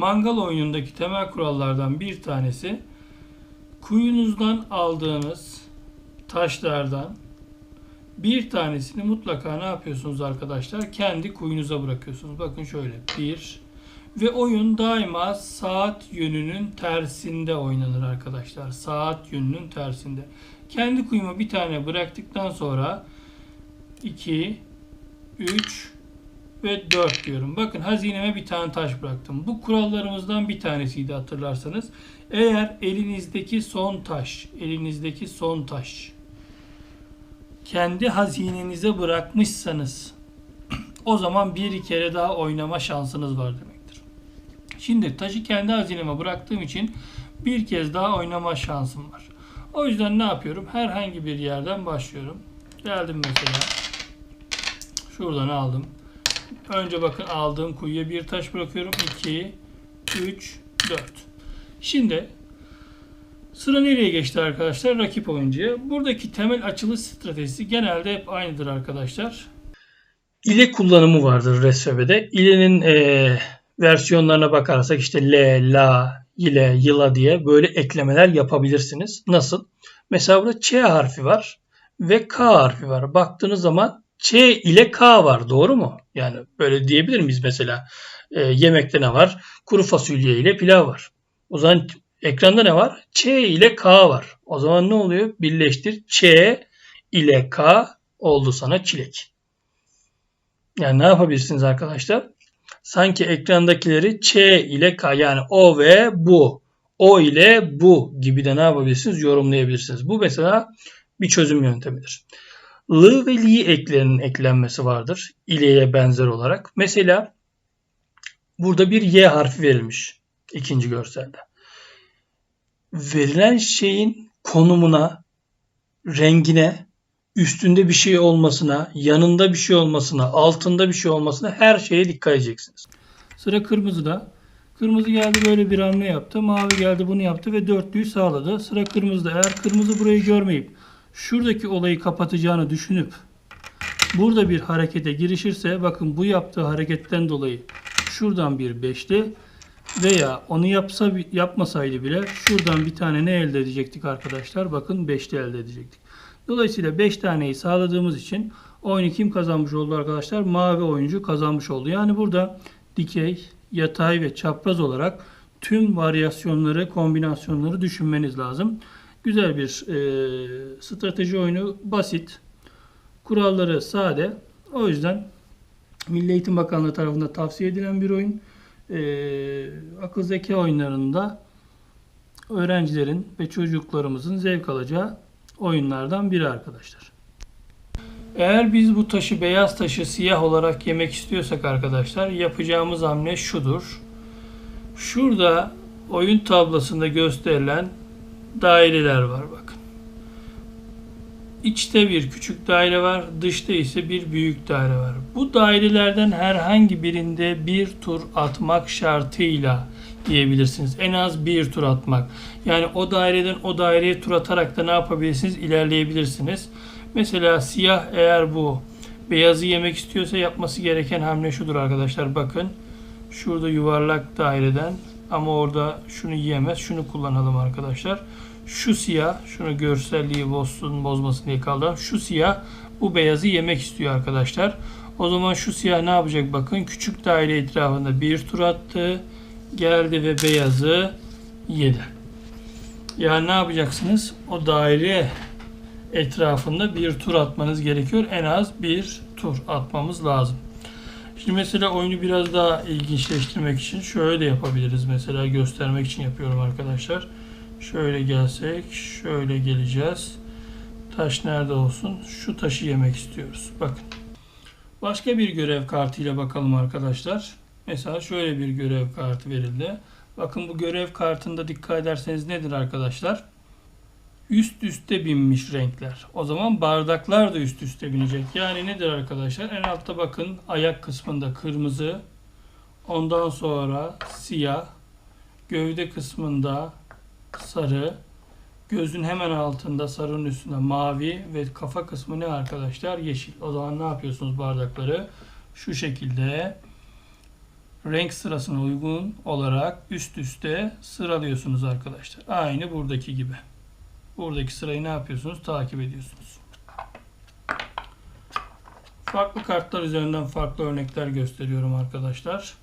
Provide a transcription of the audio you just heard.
mangal oyunundaki temel kurallardan bir tanesi kuyunuzdan aldığınız taşlardan bir tanesini mutlaka ne yapıyorsunuz arkadaşlar? Kendi kuyunuza bırakıyorsunuz. Bakın şöyle. Bir ve oyun daima saat yönünün tersinde oynanır arkadaşlar. Saat yönünün tersinde. Kendi kuyuma bir tane bıraktıktan sonra 2 3 ve 4 diyorum. Bakın hazineme bir tane taş bıraktım. Bu kurallarımızdan bir tanesiydi hatırlarsanız. Eğer elinizdeki son taş, elinizdeki son taş kendi hazinenize bırakmışsanız o zaman bir kere daha oynama şansınız var demektir. Şimdi taşı kendi hazineme bıraktığım için bir kez daha oynama şansım var. O yüzden ne yapıyorum? Herhangi bir yerden başlıyorum. Geldim mesela. Şuradan aldım. Önce bakın aldığım kuyuya bir taş bırakıyorum. 2, 3, 4. Şimdi sıra nereye geçti arkadaşlar? Rakip oyuncuya. Buradaki temel açılış stratejisi genelde hep aynıdır arkadaşlar. İle kullanımı vardır RSF'de. İlenin e, versiyonlarına bakarsak işte L, La, ile, yıla diye böyle eklemeler yapabilirsiniz. Nasıl? Mesela burada Ç harfi var ve K harfi var. Baktığınız zaman Ç ile K var. Doğru mu? Yani böyle diyebilir miyiz mesela? E, yemekte ne var? Kuru fasulye ile pilav var. O zaman ekranda ne var? Ç ile K var. O zaman ne oluyor? Birleştir. Ç ile K oldu sana çilek. Yani ne yapabilirsiniz arkadaşlar? Sanki ekrandakileri Ç ile K yani O ve bu. O ile bu gibi de ne yapabilirsiniz? Yorumlayabilirsiniz. Bu mesela bir çözüm yöntemidir. L ve li eklerinin eklenmesi vardır. İle'ye benzer olarak. Mesela burada bir Y harfi verilmiş ikinci görselde. Verilen şeyin konumuna, rengine, üstünde bir şey olmasına, yanında bir şey olmasına, altında bir şey olmasına her şeye dikkat edeceksiniz. Sıra kırmızıda. Kırmızı geldi böyle bir hamle yaptı. Mavi geldi bunu yaptı ve dörtlüyü sağladı. Sıra kırmızıda. Eğer kırmızı burayı görmeyip şuradaki olayı kapatacağını düşünüp burada bir harekete girişirse bakın bu yaptığı hareketten dolayı şuradan bir beşli veya onu yapsa yapmasaydı bile şuradan bir tane ne elde edecektik arkadaşlar? Bakın beşli elde edecektik. Dolayısıyla 5 taneyi sağladığımız için oyunu kim kazanmış oldu arkadaşlar? Mavi oyuncu kazanmış oldu. Yani burada dikey, yatay ve çapraz olarak tüm varyasyonları, kombinasyonları düşünmeniz lazım. Güzel bir e, strateji oyunu, basit. Kuralları sade. O yüzden Milli Eğitim Bakanlığı tarafından tavsiye edilen bir oyun. E, akıl zeka oyunlarında öğrencilerin ve çocuklarımızın zevk alacağı oyunlardan biri arkadaşlar. Eğer biz bu taşı beyaz taşı siyah olarak yemek istiyorsak arkadaşlar yapacağımız hamle şudur. Şurada oyun tablasında gösterilen daireler var bakın. İçte bir küçük daire var, dışta ise bir büyük daire var. Bu dairelerden herhangi birinde bir tur atmak şartıyla diyebilirsiniz. En az bir tur atmak. Yani o daireden o daireye tur atarak da ne yapabilirsiniz? İlerleyebilirsiniz. Mesela siyah eğer bu beyazı yemek istiyorsa yapması gereken hamle şudur arkadaşlar. Bakın şurada yuvarlak daireden ama orada şunu yiyemez. Şunu kullanalım arkadaşlar. Şu siyah, şunu görselliği bozsun, bozmasın diye kaldı. Şu siyah bu beyazı yemek istiyor arkadaşlar. O zaman şu siyah ne yapacak? Bakın küçük daire etrafında bir tur attı. Geldi ve beyazı yedi. Yani ne yapacaksınız? O daire etrafında bir tur atmanız gerekiyor. En az bir tur atmamız lazım. Şimdi mesela oyunu biraz daha ilginçleştirmek için şöyle de yapabiliriz. Mesela göstermek için yapıyorum arkadaşlar. Şöyle gelsek, şöyle geleceğiz. Taş nerede olsun? Şu taşı yemek istiyoruz. Bakın. Başka bir görev kartıyla bakalım arkadaşlar. Mesela şöyle bir görev kartı verildi. Bakın bu görev kartında dikkat ederseniz nedir arkadaşlar? Üst üste binmiş renkler. O zaman bardaklar da üst üste binecek. Yani nedir arkadaşlar? En altta bakın ayak kısmında kırmızı. Ondan sonra siyah. Gövde kısmında sarı. Gözün hemen altında sarının üstünde mavi ve kafa kısmı ne arkadaşlar? Yeşil. O zaman ne yapıyorsunuz bardakları? Şu şekilde renk sırasına uygun olarak üst üste sıralıyorsunuz arkadaşlar. Aynı buradaki gibi. Buradaki sırayı ne yapıyorsunuz? Takip ediyorsunuz. Farklı kartlar üzerinden farklı örnekler gösteriyorum arkadaşlar.